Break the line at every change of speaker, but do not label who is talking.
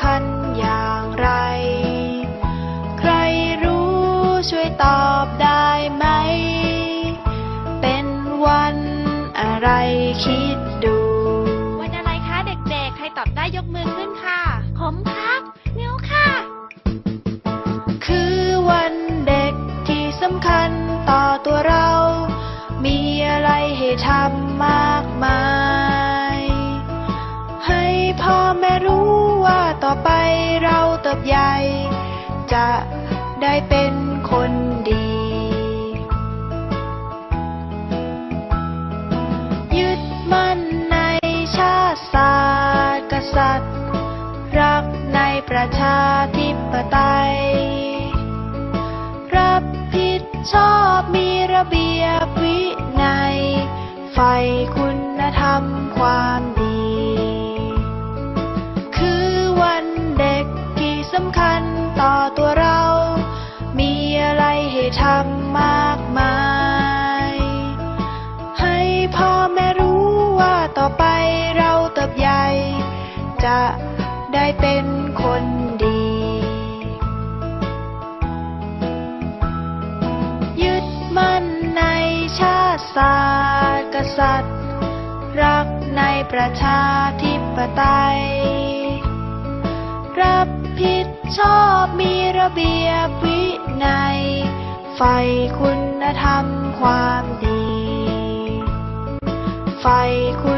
คัญอย่างไร ใครรู้ช่วยตอบได้ไหม เป็นวันอะไรคิดดู
วันอะไรคะเด็กๆ ใครตอบได้ยกมือขึ้นค่ะ ผมครับนิ้วค่ะ
คือวันเด็กที่สำคัญต่อตัวเรา มีอะไรให้ทำมา จะได้เป็นคนดี ยึดมั่นในชาติศาสตร์กษัตริย์ รักในประชาธิปไตย รับผิดชอบมีระเบียบวินัยใฝ่คุณ ทำมากมาย ให้พ่อแม่รู้ว่าต่อไปเราเติบใหญ่ จะได้เป็นคนดี ยึดมั่นในชาติศาสตร์กษัตริย์ รักในประชาธิปไตย รับผิดชอบมีระเบียบวินัย ไฟคุณธรรมความดี ไฟคุณ